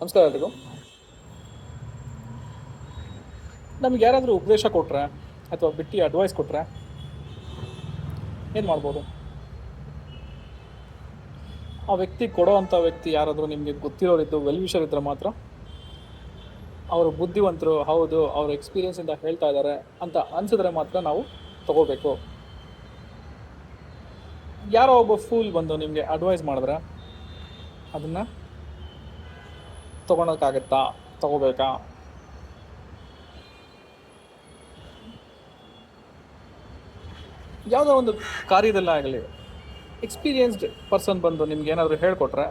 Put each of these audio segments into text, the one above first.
ನಮಸ್ಕಾರ ಎಲ್ರಿಗೂ ನಮ್ಗೆ ಯಾರಾದರೂ ಉಪದೇಶ ಕೊಟ್ಟರೆ ಅಥವಾ ಬಿಟ್ಟು ಅಡ್ವೈಸ್ ಕೊಟ್ಟರೆ ಏನು ಮಾಡ್ಬೋದು? ಆ ವ್ಯಕ್ತಿ ಕೊಡೋ ಅಂಥ ವ್ಯಕ್ತಿ ಯಾರಾದರೂ ನಿಮಗೆ ಗೊತ್ತಿರೋರಿದ್ದು ವೆಲ್ ವಿಷರ್ ಇದ್ದರೆ ಮಾತ್ರ ಅವರು ಬುದ್ಧಿವಂತರು, ಹೌದು, ಅವ್ರ ಎಕ್ಸ್ಪೀರಿಯನ್ಸಿಂದ ಹೇಳ್ತಾ ಇದ್ದಾರೆ ಅಂತ ಅನಿಸಿದ್ರೆ ಮಾತ್ರ ನಾವು ತಗೋಬೇಕು. ಯಾರೋ ಒಬ್ಬ ಫೂಲ್ ಬಂದು ನಿಮಗೆ ಅಡ್ವೈಸ್ ಮಾಡಿದ್ರೆ ಅದನ್ನು ತೊಗೊಳಕ್ಕಾಗತ್ತಾ? ತಗೋಬೇಕಾ? ಯಾವುದೋ ಒಂದು ಕಾರ್ಯದಲ್ಲಾಗಲಿ ಎಕ್ಸ್ಪೀರಿಯನ್ಸ್ಡ್ ಪರ್ಸನ್ ಬಂದು ನಿಮ್ಗೆ ಏನಾದರೂ ಹೇಳಿಕೊಟ್ರೆ,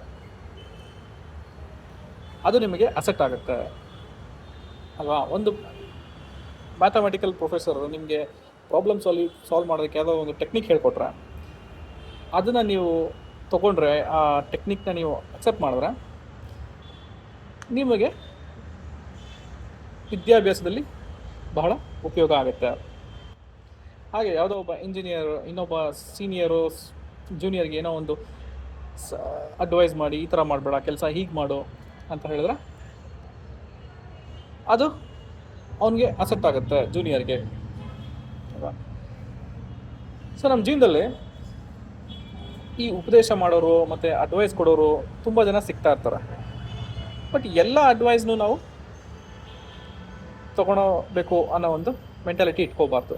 ಅದು ನಿಮಗೆ ಅಸೆಕ್ಟ್ ಆಗುತ್ತೆ. ಅಲ್ವಾ? ಒಂದು ಮ್ಯಾಥಮೆಟಿಕಲ್ ಪ್ರೊಫೆಸರ್ ನಿಮಗೆ ಪ್ರಾಬ್ಲಮ್ ಸಾಲ್ವ್ ಸಾಲ್ವ್ ಮಾಡೋದಕ್ಕೆ ಯಾವುದೋ ಒಂದು ಟೆಕ್ನಿಕ್ ಹೇಳ್ಕೊಟ್ರೆ, ಅದನ್ನು ನೀವು ತೊಗೊಂಡ್ರೆ ಆ ಟೆಕ್ನಿಕ್ನ ನೀವು ಅಕ್ಸೆಪ್ಟ್ ಮಾಡಿದ್ರೆ ನಿಮಗೆ ವಿದ್ಯಾಭ್ಯಾಸದಲ್ಲಿ ಬಹಳ ಉಪಯೋಗ ಆಗುತ್ತೆ. ಹಾಗೆ ಯಾವುದೋ ಒಬ್ಬ ಇಂಜಿನಿಯರ್ ಇನ್ನೊಬ್ಬ ಸೀನಿಯರು ಜೂನಿಯರ್ಗೆ ಏನೋ ಒಂದು ಅಡ್ವೈಸ್ ಮಾಡಿ, ಈ ಥರ ಮಾಡಬೇಡ, ಕೆಲಸ ಹೀಗೆ ಮಾಡು ಅಂತ ಹೇಳಿದ್ರೆ ಅದು ಅವನಿಗೆ ಅಸೆಪ್ಟ್ ಆಗುತ್ತೆ ಜೂನಿಯರ್ಗೆ ಸೊ ನಮ್ಮ ಜೀವನದಲ್ಲಿ ಈ ಉಪದೇಶ ಮಾಡೋರು ಮತ್ತು ಅಡ್ವೈಸ್ ಕೊಡೋರು ತುಂಬ ಜನ ಸಿಗ್ತಾ ಇರ್ತಾರೆ. ಬಟ್ ಎಲ್ಲ ಅಡ್ವೈಸ್ನು ನಾವು ತಗೊಳಬೇಕು ಅನ್ನೋ ಒಂದು ಮೆಂಟಾಲಿಟಿ ಇಟ್ಕೋಬಾರ್ದು.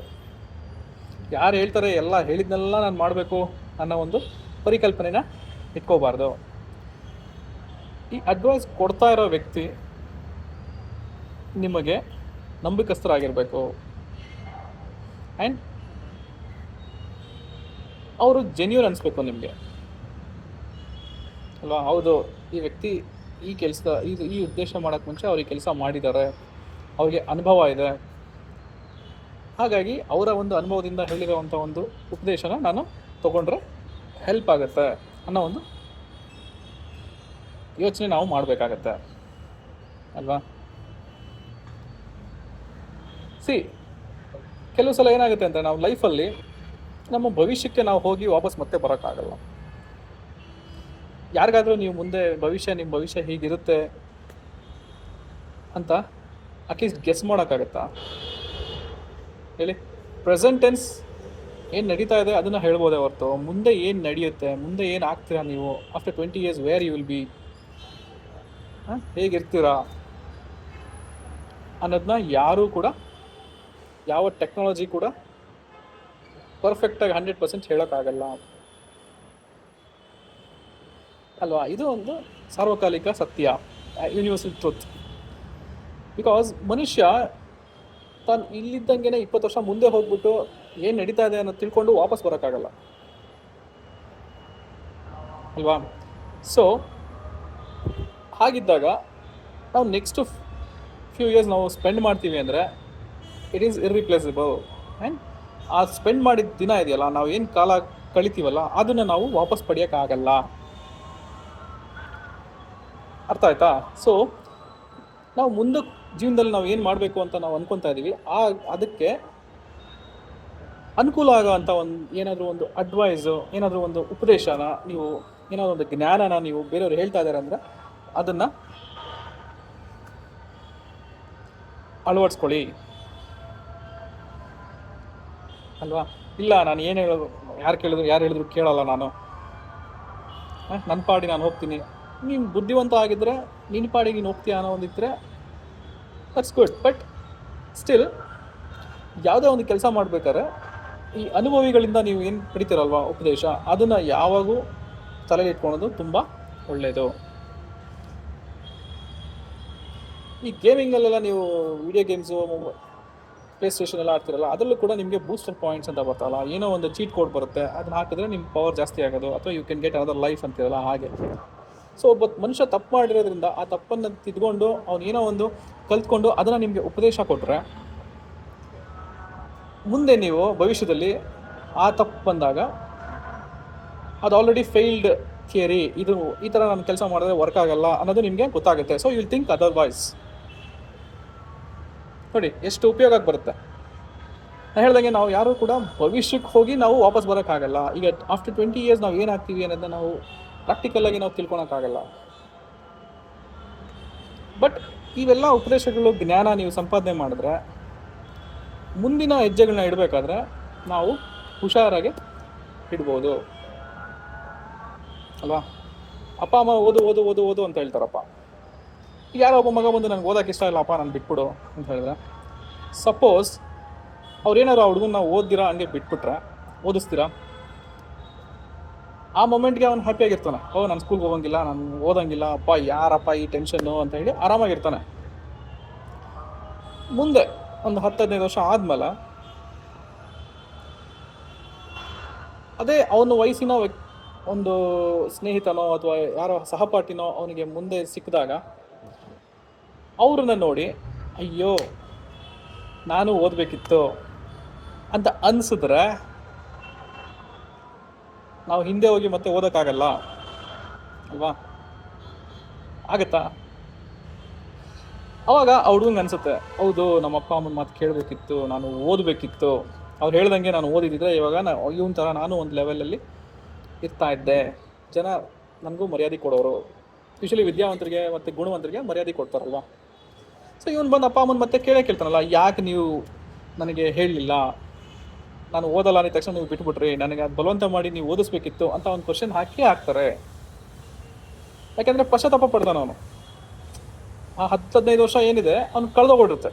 ಯಾರು ಹೇಳ್ತಾರೆ ಎಲ್ಲ ಹೇಳಿದ್ನೆಲ್ಲ ನಾನು ಮಾಡಬೇಕು ಅನ್ನೋ ಒಂದು ಪರಿಕಲ್ಪನೆನ ಇಟ್ಕೋಬಾರ್ದು. ಈ ಅಡ್ವೈಸ್ ಕೊಡ್ತಾ ಇರೋ ವ್ಯಕ್ತಿ ನಿಮಗೆ ನಂಬಿಕಸ್ಥರಾಗಿರಬೇಕು. ಆ್ಯಂಡ್ ಅವರು ಜೆನ್ಯೂನ್ ಅನಿಸ್ಬೇಕು ನಿಮಗೆ. ಅಲ್ವಾ? ಹೌದು, ಈ ವ್ಯಕ್ತಿ ಈ ಕೆಲಸ, ಇದು ಈ ಉದ್ದೇಶ ಮಾಡೋಕ್ಕೆ ಮುಂಚೆ ಅವ್ರಿಗೆ ಕೆಲಸ ಮಾಡಿದ್ದಾರೆ. ಅವರಿಗೆ ಅನುಭವ ಇದೆ. ಹಾಗಾಗಿ ಅವರ ಒಂದು ಅನುಭವದಿಂದ ಹೇಳಿರುವಂಥ ಒಂದು ಉಪದೇಶನ ನಾನು ತಗೊಂಡ್ರೆ ಹೆಲ್ಪ್ ಆಗುತ್ತೆ ಅನ್ನೋ ಒಂದು ಯೋಚನೆ ನಾವು ಮಾಡಬೇಕಾಗತ್ತೆ. ಅಲ್ವಾ? ಸಿ ಕೆಲವು ಸಲ ಏನಾಗುತ್ತೆ ಅಂದರೆ ನಾವು ಲೈಫಲ್ಲಿ ನಮ್ಮ ಭವಿಷ್ಯಕ್ಕೆ ನಾವು ಹೋಗಿ ವಾಪಸ್ ಮತ್ತೆ ಬರೋಕ್ಕಾಗಲ್ಲ. ಯಾರಿಗಾದರೂ ನೀವು ಮುಂದೆ ಭವಿಷ್ಯ, ನಿಮ್ಮ ಭವಿಷ್ಯ ಹೀಗಿರುತ್ತೆ ಅಂತ ಅಟ್ಲೀಸ್ಟ್ ಗೆಸ್ ಮಾಡೋಕ್ಕಾಗತ್ತಾ? ಹೇಳಿ. ಪ್ರೆಸೆಂಟ್ ಟೆನ್ಸ್ ಏನು ನಡೀತಾ ಇದೆ ಅದನ್ನು ಹೇಳ್ಬೋದೇ ಹೊರತು. ಮುಂದೆ ಏನು ನಡೆಯುತ್ತೆ, ಮುಂದೆ ಏನು ಆಗ್ತೀರಾ ನೀವು? After twenty years where you will be ಹೇಗಿರ್ತೀರಾ? ಅನ್ನೋದನ್ನ ಯಾರೂ ಕೂಡ, ಯಾವ ಟೆಕ್ನಾಲಜಿ ಕೂಡ ಪರ್ಫೆಕ್ಟಾಗಿ ಹಂಡ್ರೆಡ್ ಪರ್ಸೆಂಟ್ ಹೇಳೋಕ್ಕಾಗಲ್ಲ. ಅಲ್ವಾ? ಇದು ಒಂದು ಸಾರ್ವಕಾಲಿಕ ಸತ್ಯ ಯೂನಿವರ್ಸಲ್ ಟ್ರೂತ್ ಬಿಕಾಸ್ ಮನುಷ್ಯ ತಾನು ಇಲ್ಲಿದ್ದಂಗೆ ಇಪ್ಪತ್ತು ವರ್ಷ ಮುಂದೆ ಹೋಗ್ಬಿಟ್ಟು ಏನು ನಡೀತಾ ಇದೆ ಅನ್ನೋದು ತಿಳ್ಕೊಂಡು ವಾಪಸ್ ಬರೋಕ್ಕಾಗಲ್ಲ. ಅಲ್ವಾ? ಸೊ ಹಾಗಿದ್ದಾಗ ನಾವು ನೆಕ್ಸ್ಟ್ ಫ್ಯೂ ಇಯರ್ಸ್ ನಾವು ಸ್ಪೆಂಡ್ ಮಾಡ್ತೀವಿ ಅಂದರೆ ಇಟ್ ಈಸ್ ಇರ್ರಿಪ್ಲೇಸಬಲ್ ಆ್ಯಂಡ್ ಆ ಸ್ಪೆಂಡ್ ಮಾಡಿದ ದಿನ ಇದೆಯಲ್ಲ, ನಾವು ಏನು ಕಾಲ ಕಳಿತೀವಲ್ಲ, ಅದನ್ನು ನಾವು ವಾಪಸ್ ಪಡೆಯೋಕ್ಕಾಗಲ್ಲ ಅರ್ಥ ಆಯ್ತಾ? ಸೊ ನಾವು ಮುಂದೆ ಜೀವನದಲ್ಲಿ ನಾವು ಏನು ಮಾಡಬೇಕು ಅಂತ ನಾವು ಅನ್ಕೊತಾ ಇದ್ದೀವಿ ಆ, ಅದಕ್ಕೆ ಅನುಕೂಲ ಆಗೋವಂಥ ಒಂದು ಏನಾದರೂ ಒಂದು ಅಡ್ವೈಸು ಏನಾದರೂ ಒಂದು ಉಪದೇಶನ, ನೀವು ಏನಾದರೂ ಒಂದು ಜ್ಞಾನನ ನೀವು ಬೇರೆಯವ್ರು ಹೇಳ್ತಾ ಇದ್ದಾರೆ ಅಂದರೆ ಅದನ್ನು ಅಳವಡಿಸ್ಕೊಳ್ಳಿ. ಅಲ್ವಾ? ಇಲ್ಲ, ನಾನು ಏನು ಹೇಳೋದು, ಯಾರು ಕೇಳಿದ್ರು, ಯಾರು ಹೇಳಿದ್ರು ಕೇಳಲ್ಲ ನಾನು. ನನ್ನ ಪಾಡಿ ನಾನು ಹೋಗ್ತೀನಿ. ನೀನು ಬುದ್ಧಿವಂತ ಆಗಿದ್ದರೆ ನಿನ್ನ ಪಾಡಿಗೆ ನೀನು ಹೋಗ್ತೀಯ ಅನ್ನೋ ಒಂದಿದ್ದರೆ ದಟ್ಸ್ ಗುಡ್ ಬಟ್ ಸ್ಟಿಲ್ ಯಾವುದೇ ಒಂದು ಕೆಲಸ ಮಾಡಬೇಕಾದ್ರೆ, ಈ ಅನುಭವಿಗಳಿಂದ ನೀವು ಏನು ಪಡಿತೀರಲ್ವಾ ಉಪದೇಶ? ಅದನ್ನು ಯಾವಾಗೂ ತಲೆಯಲ್ಲಿ ಇಟ್ಕೊಳೋದು ತುಂಬ ಒಳ್ಳೆಯದು ಈ ಗೇಮಿಂಗಲ್ಲೆಲ್ಲ ನೀವು ವಿಡಿಯೋ ಗೇಮ್ಸು ಪ್ಲೇ ಸ್ಟೇಷನ್ ಎಲ್ಲ ಆಡ್ತಿರಲ್ಲ, ಅದರಲ್ಲೂ ಕೂಡ ನಿಮಗೆ ಬೂಸ್ಟರ್ ಪಾಯಿಂಟ್ಸ್ ಅಂತ ಬರ್ತಲ್ಲ. ಏನೋ ಒಂದು ಚೀಟ್ ಕೋಡ್ ಬರುತ್ತೆ, ಅದನ್ನ ಹಾಕಿದ್ರೆ ನಿಮ್ಮ ಪವರ್ ಜಾಸ್ತಿ ಆಗೋದು, ಅಥವಾ you can get other life ಅಂತಿರಲ್ಲ ಹಾಗೆ. ಸೊ ಒಬ್ಬ ಮನುಷ್ಯ ತಪ್ಪು ಮಾಡಿರೋದ್ರಿಂದ ಆ ತಪ್ಪನ್ನು ತಿದ್ಕೊಂಡು ಅವನೇನೋ ಒಂದು ಕಲ್ತ್ಕೊಂಡು ಅದನ್ನು ನಿಮಗೆ ಉಪದೇಶ ಕೊಟ್ಟರೆ ಮುಂದೆ ನೀವು ಭವಿಷ್ಯದಲ್ಲಿ ಆ ತಪ್ಪು ಬಂದಾಗ ಅದು ಆಲ್ರೆಡಿ ಫೇಲ್ಡ್ ಥಿಯರಿ ಇದು ಈ ಥರ ನಾನು ಕೆಲಸ ಮಾಡಿದ್ರೆ ವರ್ಕ್ ಆಗಲ್ಲ ಅನ್ನೋದು ನಿಮಗೆ ಗೊತ್ತಾಗುತ್ತೆ. ಸೊ ಯು ಥಿಂಕ್ ಅದರ್ವೈಸ್ ನೋಡಿ, ಎಷ್ಟು ಉಪಯೋಗಕ್ಕೆ ಬರುತ್ತೆ. ನಾನು ಹೇಳ್ದಂಗೆ ನಾವು ಯಾರೂ ಕೂಡ ಭವಿಷ್ಯಕ್ಕೆ ಹೋಗಿ ನಾವು ವಾಪಸ್ ಬರೋಕ್ಕಾಗಲ್ಲ. ಈಗ ಆಫ್ಟರ್ ಟ್ವೆಂಟಿ ಇಯರ್ಸ್ ನಾವು ಏನಾಗ್ತೀವಿ ಅನ್ನೋದನ್ನ ನಾವು ಪ್ರಾಕ್ಟಿಕಲಾಗಿ ನಾವು ತಿಳ್ಕೊಳಕ್ಕಾಗಲ್ಲ. ಬಟ್ ಇವೆಲ್ಲ ಉಪದೇಶಗಳು, ಜ್ಞಾನ ನೀವು ಸಂಪಾದನೆ ಮಾಡಿದ್ರೆ, ಮುಂದಿನ ಹೆಜ್ಜೆಗಳನ್ನ ಇಡಬೇಕಾದ್ರೆ ನಾವು ಹುಷಾರಾಗಿ ಇಡ್ಬೋದು. ಅಲ್ವಾ? ಅಪ್ಪ, ಅಮ್ಮ ಓದು ಓದು ಓದು ಓದು ಅಂತ ಹೇಳ್ತಾರಪ್ಪ. ಯಾರೋ ಒಬ್ಬ ಮಗ ಬಂದು ನನಗೆ ಓದೋಕೆ ಇಷ್ಟ ಇಲ್ಲಪ್ಪ ನಾನು ಬಿಟ್ಬಿಡು ಅಂತ ಹೇಳಿದ್ರೆ ಸಪೋಸ್ ಅವ್ರೇನಾರು ಆ ಹುಡುಗನ್ನ ಓದ್ದಿರಾ, ಹಂಗೆ ಬಿಟ್ಬಿಟ್ರೆ, ಓದಿಸ್ತೀರಾ? ಆ ಮೊಮೆಂಟ್ಗೆ ಅವ್ನು ಹ್ಯಾಪಿಯಾಗಿರ್ತಾನೆ ಓ, ನಾನು ಸ್ಕೂಲ್ಗೆ ಹೋಗಂಗಿಲ್ಲ, ನಾನು ಓದಂಗಿಲ್ಲ, ಅಪ್ಪ, ಯಾರಪ್ಪ ಈ ಟೆನ್ಷನ್ನು ಅಂತ ಹೇಳಿ ಆರಾಮಾಗಿರ್ತಾನೆ. ಮುಂದೆ ಒಂದು ಹತ್ತು ಹದಿನೈದು ವರ್ಷ ಆದಮೇಲೆ ಅದೇ ಅವನ ವಯಸ್ಸಿನ ಒಂದು ಸ್ನೇಹಿತನೋ ಅಥವಾ ಯಾರೋ ಸಹಪಾಠಿನೋ ಅವನಿಗೆ ಮುಂದೆ ಸಿಕ್ಕಿದಾಗ ಅವ್ರನ್ನ ನೋಡಿ, ಅಯ್ಯೋ, ನಾನು ಓದಬೇಕಿತ್ತು ಅಂತ ಅನಿಸಿದ್ರೆ ನಾವು ಹಿಂದೆ ಹೋಗಿ ಮತ್ತೆ ಓದೋಕ್ಕಾಗಲ್ಲ? ಅಲ್ವಾ? ಆಗತ್ತಾ? ಅವಾಗ ಆ ಹುಡುಗಂಗೆ ಅನ್ಸುತ್ತೆ, ಹೌದು ನಮ್ಮ ಅಪ್ಪ ಅಮ್ಮನ ಮಾತು ಕೇಳಬೇಕಿತ್ತು, ನಾನು ಓದಬೇಕಿತ್ತು. ಅವ್ರು ಹೇಳ್ದಂಗೆ ನಾನು ಓದಿದ್ದಿದ್ರೆ ಇವಾಗ ನಾ, ಇವನ್ ಥರ ನಾನು ಒಂದು ಲೆವೆಲಲ್ಲಿ ಇರ್ತಾ ಇದ್ದೆ. ಜನ ನನಗೂ ಮರ್ಯಾದೆ ಕೊಡೋರು. ಯೂಶಲಿ ವಿದ್ಯಾವಂತರಿಗೆ ಮತ್ತು ಗುಣವಂತರಿಗೆ ಮರ್ಯಾದೆ ಕೊಡ್ತಾರಲ್ವಾ? ಸೊ ಇವನು ಬಂದು ಅಪ್ಪ ಅಮ್ಮನ ಮತ್ತೆ ಕೇಳೇ ಕೇಳ್ತಾನಲ್ಲ, ಯಾಕೆ ನೀವು ನನಗೆ ಹೇಳಲಿಲ್ಲ? ನಾನು ಓದಲ್ಲ ಅಂದ ತಕ್ಷಣ ನೀವು ಬಿಟ್ಬಿಟ್ರಿ, ನನಗೆ ಅದು ಬಲವಂತ ಮಾಡಿ ನೀವು ಓದಿಸ್ಬೇಕಿತ್ತು ಅಂತ ಒಂದು ಕ್ವಶನ್ ಹಾಕಿ ಹಾಕ್ತಾರೆ. ಯಾಕೆಂದರೆ ಪಶ್ಚಾತ್ತಾಪ ಪಡ್ತಾನೆ ಅವನು. ಆ ಹತ್ತು ಹದಿನೈದು ವರ್ಷ ಏನಿದೆ, ಅವ್ನು ಕಳೆದೋಗಿರುತ್ತೆ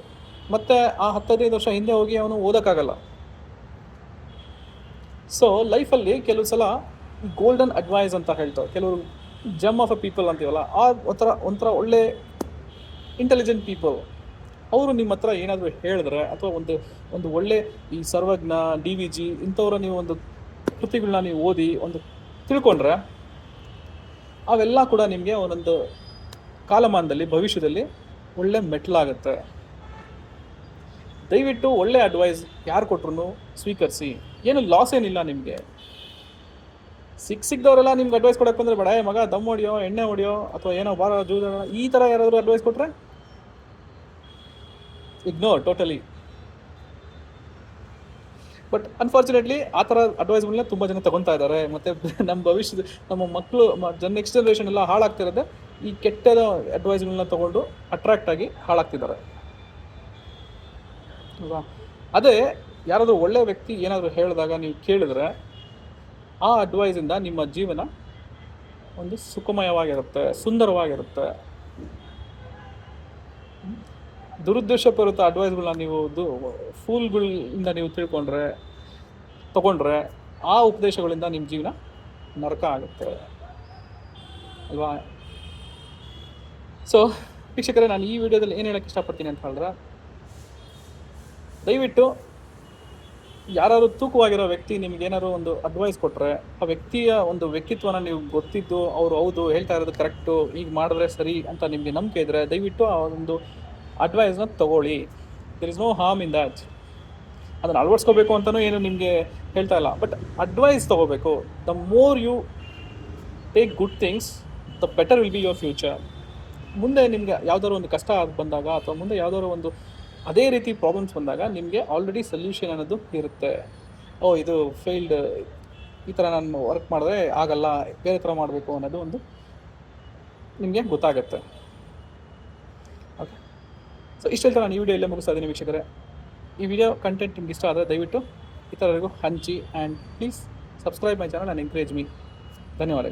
ಮತ್ತೆ ಆ ಹತ್ತು ವರ್ಷ ಹಿಂದೆ ಹೋಗಿ ಅವನು ಓದೋಕ್ಕಾಗಲ್ಲ. ಸೊ ಲೈಫಲ್ಲಿ ಕೆಲವು ಸಲ ಗೋಲ್ಡನ್ ಅಡ್ವೈಸ್ ಅಂತ ಹೇಳ್ತಾರೆ. ಕೆಲವರು ಜಮ್ ಆಫ್ ಅ ಪೀಪಲ್ ಅಂತೀವಲ್ಲ, ಆ ಒಂಥರ ಒಂಥರ ಒಳ್ಳೆ ಇಂಟೆಲಿಜೆಂಟ್ ಪೀಪಲ್ ಅವರು ನಿಮ್ಮ ಹತ್ರ ಏನಾದರೂ ಹೇಳಿದ್ರೆ ಅಥವಾ ಒಂದು ಒಂದು ಒಳ್ಳೆ ಈ ಸರ್ವಜ್ಞ, ಡಿ ವಿ ಜಿ ಇಂಥವ್ರ ನೀವು ಒಂದು ಕೃತಿಗಳನ್ನ ನೀವು ಓದಿ ಒಂದು ತಿಳ್ಕೊಂಡ್ರೆ ಅವೆಲ್ಲ ಕೂಡ ನಿಮಗೆ ಒಂದೊಂದು ಕಾಲಮಾನದಲ್ಲಿ, ಭವಿಷ್ಯದಲ್ಲಿ ಒಳ್ಳೆ ಮೆಟ್ಲಾಗುತ್ತೆ ದಯವಿಟ್ಟು ಒಳ್ಳೆ ಅಡ್ವೈಸ್ ಯಾರು ಕೊಟ್ರು ಸ್ವೀಕರಿಸಿ. ಏನು ಲಾಸ್ ಏನಿಲ್ಲ ನಿಮಗೆ. ಸಿಕ್ ಸಿಕ್ದವರೆಲ್ಲ ನಿಮ್ಗೆ ಅಡ್ವೈಸ್ ಕೊಡಕ್ಕೆ ಬಂದರೆ ಬಡಾಯ ಮಗ, ದಮ್ ಹೊಡಿಯೋ, ಎಣ್ಣೆ ಹೊಡಿಯೋ ಅಥವಾ ಏನೋ ಬಾರ ಜೂಜ ಈ ಥರ ಯಾರಾದರೂ ಅಡ್ವೈಸ್ ಕೊಟ್ಟರೆ ಇಗ್ನೋರ್ ಟೋಟಲಿ ಬಟ್ ಅನ್ಫಾರ್ಚುನೇಟ್ಲಿ ಆ ಥರ ಅಡ್ವೈಸ್ಗಳನ್ನ ತುಂಬ ಜನ ತಗೊತಾ ಇದ್ದಾರೆ. ಮತ್ತು ನಮ್ಮ ಭವಿಷ್ಯದ, ನಮ್ಮ ಮಕ್ಕಳು ಜನ ನೆಕ್ಸ್ಟ್ ಜನ್ರೇಷನ್ ಎಲ್ಲ ಹಾಳಾಗ್ತಿರೋದೆ ಈ ಕೆಟ್ಟದ ಅಡ್ವೈಸ್ಗಳನ್ನ ತಗೊಂಡು ಅಟ್ರಾಕ್ಟ್ ಆಗಿ ಹಾಳಾಗ್ತಿದ್ದಾರೆ. ಅಲ್ವಾ? ಅದೇ, ಯಾರಾದರೂ ಒಳ್ಳೆಯ ವ್ಯಕ್ತಿ ಏನಾದರೂ ಹೇಳಿದಾಗ ನೀವು ಕೇಳಿದ್ರೆ ಆ ಅಡ್ವೈಸಿಂದ ನಿಮ್ಮ ಜೀವನ ಒಂದು ಸುಖಮಯವಾಗಿರುತ್ತೆ, ಸುಂದರವಾಗಿರುತ್ತೆ. ದುರುದ್ದೇಶಪೂರಿತ ಅಡ್ವೈಸ್ಗಳನ್ನ ನೀವು ಫೂಲ್ ಫೂಲ್ಗಳಿಂದ ನೀವು ತಿಳ್ಕೊಂಡ್ರೆ, ತಗೊಂಡ್ರೆ ಆ ಉಪದೇಶಗಳಿಂದ ನಿಮ್ಮ ಜೀವನ ನರಕ ಆಗುತ್ತೆ. ಅಲ್ವಾ? ಸೊ ವೀಕ್ಷಕರೇ, ನಾನು ಈ ವಿಡಿಯೋದಲ್ಲಿ ಏನು ಹೇಳಕ್ಕೆ ಇಷ್ಟಪಡ್ತೀನಿ ಅಂತ ಹೇಳಿದ್ರೆ, ದಯವಿಟ್ಟು ಯಾರಾದ್ರು ತೂಕವಾಗಿರೋ ವ್ಯಕ್ತಿ ನಿಮ್ಗೆ ಏನಾದ್ರು ಒಂದು ಅಡ್ವೈಸ್ ಕೊಟ್ಟರೆ ಆ ವ್ಯಕ್ತಿಯ ಒಂದು ವ್ಯಕ್ತಿತ್ವನ ನೀವು ಗೊತ್ತಿದ್ದು, ಅವರು ಹೌದು, ಹೇಳ್ತಾ ಇರೋದು ಕರೆಕ್ಟು ಈಗ ಮಾಡಿದ್ರೆ ಸರಿ ಅಂತ ನಿಮಗೆ ನಂಬಿಕೆ ಇದ್ದರೆ ದಯವಿಟ್ಟು ಆ ಒಂದು ಅಡ್ವೈಸ್ನ ತಗೊಳ್ಳಿ. There is no harm in that ಅದನ್ನು ಅಳವಡಿಸ್ಕೋಬೇಕು ಅಂತಲೂ ಏನು ನಿಮಗೆ ಹೇಳ್ತಾ ಇಲ್ಲ. ಬಟ್ ಅಡ್ವೈಸ್ ತೊಗೋಬೇಕು. The more you take good things the better will be your future ಮುಂದೆ ನಿಮಗೆ ಯಾವ್ದಾದ್ರು ಒಂದು ಕಷ್ಟ ಬಂದಾಗ ಅಥವಾ ಮುಂದೆ ಯಾವ್ದಾದ್ರು ಒಂದು ಅದೇ ರೀತಿ ಪ್ರಾಬ್ಲಮ್ಸ್ ಬಂದಾಗ ನಿಮಗೆ ಆಲ್ರೆಡಿ ಸೊಲ್ಯೂಷನ್ ಅನ್ನೋದು ಇರುತ್ತೆ. ಓ, ಇದು ಫೇಲ್ಡ್ ಈ ಥರ ನಾನು ವರ್ಕ್ ಮಾಡಿದ್ರೆ ಆಗಲ್ಲ, ಬೇರೆ ಥರ ಮಾಡಬೇಕು ಅನ್ನೋದು ಒಂದು ನಿಮಗೆ ಗೊತ್ತಾಗುತ್ತೆ. ಸೊ ಇಷ್ಟು ಹೇಳ್ತಾರೆ ನಾನು ಈ ವಿಡಿಯೋ ಇಲ್ಲೇ ಮುಗಿಸ್ತಾ ಇದ್ದೀನಿ ವೀಕ್ಷಕರೇ. ಈ ವಿಡಿಯೋ ಕಂಟೆಂಟ್ ನಿಮ್ಗೆ ಇಷ್ಟ ಆದರೆ ದಯವಿಟ್ಟು ಇತರರಿಗೂ ಹಂಚಿ and please subscribe my channel and encourage me ಧನ್ಯವಾದಗಳು.